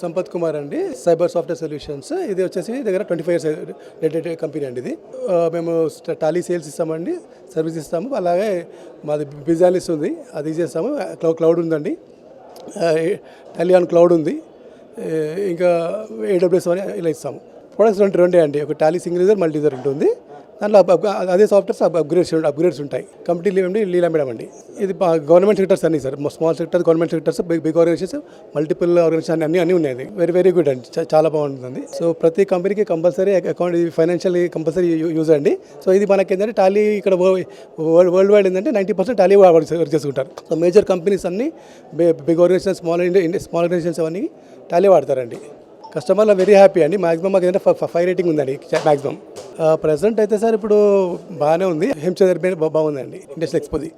సంపత్ కుమార్ అండి cyber software solutions. ఇది వచ్చేసి దగ్గర ట్వంటీ ఫైవ్ ఇయర్స్ కంపెనీ అండి ఇది. మేము టాలీ సేల్స్ ఇస్తామండి సర్వీస్ ఇస్తాము. అలాగే మాది బిజాలిస్ ఉంది అది చేస్తాము. క్లౌడ్ క్లౌడ్ ఉందండి. టాలీ ఆన్ క్లౌడ్ ఉంది. ఏ, ఇంకా ఏడబ్ల్యూఎస్ అని ఇలా ఇస్తాము. ప్రొడక్ట్స్ రెండు రెండే అండి ఒక Tally single user multi user ఉంటుంది. దాంట్లో అదే సాఫ్ట్వేర్స్ అప్గ్రేడ్స్ అప్గ్రేడ్స్ ఉంటాయి. కంపెనీ ఏమండి లీలా మేడం అండి. ఇది గవర్నమెంట్ సెక్టర్స్ అన్ని sir. Small sectors government sectors big big organisations multiple organisation అన్ని అన్ని ఉన్నాయి. వెరీ వెరీ గుడ్ అండి. చాలా బాగుంటుంది. సో ప్రతి కంపెనీకి compulsory account financial compulsory use అండి. సో ఇది మనకి ఏంటంటే టాలీ ఇక్కడ వరల్డ్ వరల్డ్ వైడ్ ఏంటంటే నైంటీ పర్సెంట్ టాలీ వర్క్ చేసుకుంటారు సో మేజర్ కంపెనీస్ అన్ని big organisation small small organisations అవన్నీ టాలీ వాడతారండి. కస్టమర్లు వెరీ హ్యాపీ అండి. మాక్సిమం మాకు ఏంటంటే ఫైవ్ రేటింగ్ ఉందండి. మాక్సిమం ప్రజెంట్ అయితే సార్ ఇప్పుడు బాగానే ఉంది. హెమ్ బాగుందండి. ఇండస్ట్రియల్ ఎక్స్పోది.